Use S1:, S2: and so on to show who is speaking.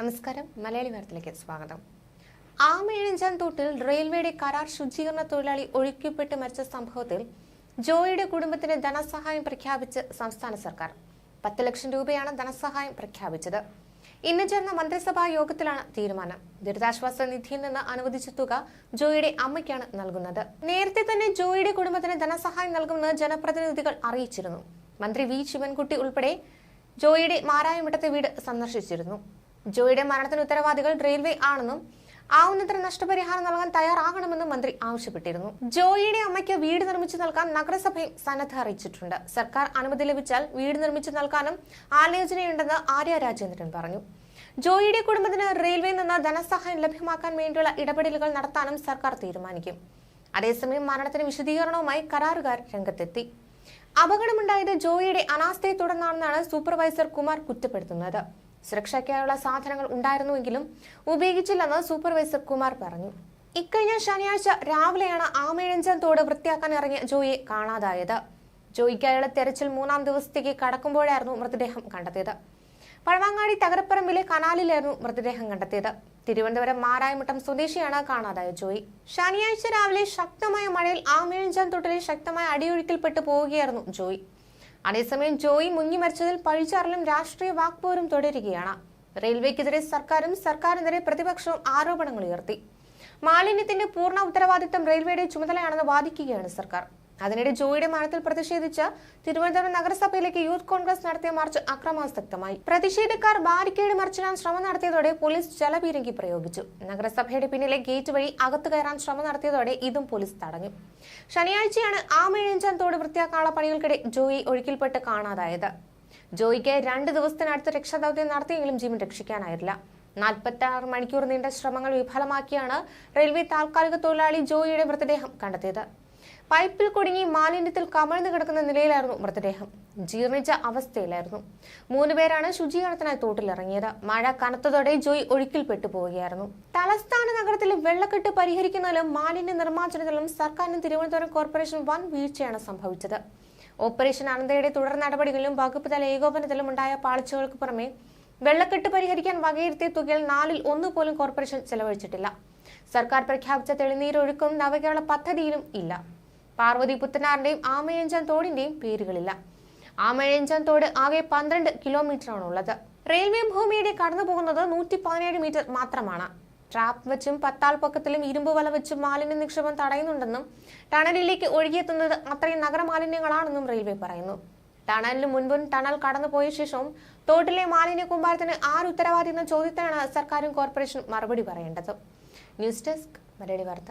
S1: നമസ്കാരം. മലയാളി വാർത്തയിലേക്ക് സ്വാഗതം. ആമയിഴഞ്ചാൻ തോട്ടിൽ റെയിൽവേയുടെ കരാർ ശുചീകരണ തൊഴിലാളി ഒഴുക്കിപ്പെട്ട് മരിച്ച സംഭവത്തിൽ ജോയിയുടെ കുടുംബത്തിന് ധനസഹായം പ്രഖ്യാപിച്ച് സംസ്ഥാന സർക്കാർ. പത്ത് ലക്ഷം രൂപയാണ് ധനസഹായം പ്രഖ്യാപിച്ചത്. ഇന്ന് ചേർന്ന മന്ത്രിസഭാ യോഗത്തിലാണ് തീരുമാനം. ദുരിതാശ്വാസ നിധിയിൽ നിന്ന് അനുവദിച്ച തുക ജോയിയുടെ അമ്മയ്ക്കാണ് നൽകുന്നത്. നേരത്തെ തന്നെ ജോയിയുടെ കുടുംബത്തിന് ധനസഹായം നൽകുമെന്ന് ജനപ്രതിനിധികൾ അറിയിച്ചിരുന്നു. മന്ത്രി വി ശിവൻകുട്ടി ഉൾപ്പെടെ ജോയിയുടെ മാരായമിട്ടത്തെ വീട് സന്ദർശിച്ചിരുന്നു. ജോയിയുടെ മരണത്തിന് ഉത്തരവാദികൾ റെയിൽവേ ആണെന്നും ആവുന്നത്ര നഷ്ടപരിഹാരം നൽകാൻ തയ്യാറാകണമെന്നും മന്ത്രി ആവശ്യപ്പെട്ടിരുന്നു. ജോയിയുടെ അമ്മയ്ക്ക് വീട് നിർമ്മിച്ചു നൽകാൻ നഗരസഭയും സന്നദ്ധ അറിയിച്ചിട്ടുണ്ട്. സർക്കാർ അനുമതി ലഭിച്ചാൽ വീട് നിർമ്മിച്ചു നൽകാനും ആലോചനയുണ്ടെന്ന് ആര്യ രാജേന്ദ്രൻ പറഞ്ഞു. ജോയിയുടെ കുടുംബത്തിന് റെയിൽവേയിൽ നിന്ന് ധനസഹായം ലഭ്യമാക്കാൻ വേണ്ടിയുള്ള ഇടപെടലുകൾ നടത്താനും സർക്കാർ തീരുമാനിക്കും. അതേസമയം മരണത്തിന് വിശദീകരണവുമായി കരാറുകാർ രംഗത്തെത്തി. അപകടമുണ്ടായത് ജോയിയുടെ അനാസ്ഥയെ തുടർന്നാണെന്നാണ് സൂപ്പർവൈസർ കുമാർ കുറ്റപ്പെടുത്തുന്നത്. സുരക്ഷയ്ക്കായുള്ള സാധനങ്ങൾ ഉണ്ടായിരുന്നുവെങ്കിലും ഉപയോഗിച്ചില്ലെന്ന് സൂപ്പർവൈസർ കുമാർ പറഞ്ഞു. ഇക്കഴിഞ്ഞ ശനിയാഴ്ച രാവിലെയാണ് ആമയഞ്ചൻ തോട് വൃത്തിയാക്കാൻ ഇറങ്ങിയ ജോയിയെ കാണാതായത്. ജോയിക്കായുള്ള തെരച്ചിൽ മൂന്നാം ദിവസത്തേക്ക് കടക്കുമ്പോഴായിരുന്നു മൃതദേഹം കണ്ടെത്തിയത്. പഴവാങ്ങാടി തകരപ്പറമ്പിലെ കനാലിലായിരുന്നു മൃതദേഹം കണ്ടെത്തിയത്. തിരുവനന്തപുരം മാരായമുട്ടം സ്വദേശിയാണ് കാണാതായ ജോയി. ശനിയാഴ്ച രാവിലെ ശക്തമായ മഴയിൽ ആമേഴഞ്ചാൻ തൊട്ടിലെ ശക്തമായ അടിയൊഴുക്കിൽപ്പെട്ടു പോവുകയായിരുന്നു ജോയി. അതേസമയം ജോയി മുങ്ങി മരിച്ചതിൽ പഴിച്ചാറലും രാഷ്ട്രീയ വാക്പോരും തുടരുകയാണ്. റെയിൽവേക്കെതിരെ സർക്കാരും സർക്കാരിനെതിരെ പ്രതിപക്ഷവും ആരോപണങ്ങൾ ഉയർത്തി. മാലിന്യത്തിന്റെ പൂർണ ഉത്തരവാദിത്തം റെയിൽവേയുടെ ചുമതലയാണെന്ന് വാദിക്കുകയാണ് സർക്കാർ. അതിനിടെ ജോയിയുടെ മരണത്തിൽ പ്രതിഷേധിച്ച് തിരുവനന്തപുരം നഗരസഭയിലേക്ക് യൂത്ത് കോൺഗ്രസ് നടത്തിയ മാർച്ച് അക്രമാസക്തമായി പ്രതിഷേധക്കാർ ബാരിക്കേഡ് മറിച്ചിടാൻ ശ്രമം നടത്തിയതോടെ പോലീസ് ജലപീരങ്കി പ്രയോഗിച്ചു. നഗരസഭയുടെ പിന്നിലെ ഗേറ്റ് വഴി അകത്തു കയറാൻ ശ്രമം നടത്തിയതോടെ ഇതും പോലീസ് തടഞ്ഞു. ശനിയാഴ്ചയാണ് ആമേഴഞ്ചാൻ തോട് വൃത്തിയാക്കാനുള്ള പണികൾക്കിടെ ജോയി ഒഴുക്കിൽപ്പെട്ട് കാണാതായത്. ജോയിക്ക് രണ്ട് ദിവസത്തിനടുത്ത് രക്ഷാദൌത്യം നടത്തിയെങ്കിലും ജീവൻ രക്ഷിക്കാനായില്ല. നാൽപ്പത്തി ആറ് മണിക്കൂർ നീണ്ട ശ്രമങ്ങൾ വിഫലമാക്കിയാണ് റെയിൽവേ താൽക്കാലിക തൊഴിലാളി ജോയിയുടെ മൃതദേഹം കണ്ടെത്തിയത്. പൈപ്പിൽ കുടുങ്ങി മാലിന്യത്തിൽ കമഴ്ന്നു കിടക്കുന്ന നിലയിലായിരുന്നു മൃതദേഹം. ജീർണിച്ച അവസ്ഥയിലായിരുന്നു. മൂന്നുപേരാണ് ശുചീകരണത്തിനായി തോട്ടിലിറങ്ങിയത്. മഴ കനത്തതോടെ ജോയ് ഒഴുക്കിൽപ്പെട്ടു പോവുകയായിരുന്നു. തലസ്ഥാന നഗരത്തിലെ വെള്ളക്കെട്ട് പരിഹരിക്കുന്നതിലും മാലിന്യ നിർമ്മാർജനത്തിലും സർക്കാരിനും തിരുവനന്തപുരം കോർപ്പറേഷൻ വൻ വീഴ്ചയാണ് സംഭവിച്ചത്. ഓപ്പറേഷൻ അനന്തയുടെ തുടർ നടപടികളിലും വകുപ്പ് തല ഏകോപനത്തിലും ഉണ്ടായ പാളിച്ചകൾക്ക് പുറമെ വെള്ളക്കെട്ട് പരിഹരിക്കാൻ വകയിരുത്തിയ തുകയിൽ നാലിൽ ഒന്ന് പോലും കോർപ്പറേഷൻ ചെലവഴിച്ചിട്ടില്ല. സർക്കാർ പ്രഖ്യാപിച്ച തെളിനീരൊഴുക്കും നവകേരള പദ്ധതിയിലും ഇല്ല. പാർവതി പുത്തനാറിന്റെയും ആമയഞ്ചാൻ തോടിന്റെയും പേരുകളില്ല. ആമയഞ്ചാൻ തോട് ആകെ പന്ത്രണ്ട് കിലോമീറ്ററാണ് ഉള്ളത് റെയിൽവേ ഭൂമിയുടെ കടന്നു പോകുന്നത് നൂറ്റി പതിനേഴ് മീറ്റർ മാത്രമാണ്. ട്രാപ്പ് വെച്ചും പത്താൾ പൊക്കത്തിലും ഇരുമ്പ് വല വെച്ചും മാലിന്യ നിക്ഷേപം തടയുന്നുണ്ടെന്നും ടണലിലേക്ക് ഒഴുകിയെത്തുന്നത് അത്രയും നഗരമാലിന്യങ്ങളാണെന്നും റെയിൽവേ പറയുന്നു. ടണലിന് മുൻപും ടണൽ കടന്നുപോയ ശേഷവും തോട്ടിലെ മാലിന്യ കൂമ്പാരത്തിന് ആര് ഉത്തരവാദി എന്ന ചോദ്യത്തിനാണ് സർക്കാരും കോർപ്പറേഷനും മറുപടി പറയേണ്ടത്. ന്യൂസ് ഡെസ്ക് മലയാളി വാർത്ത.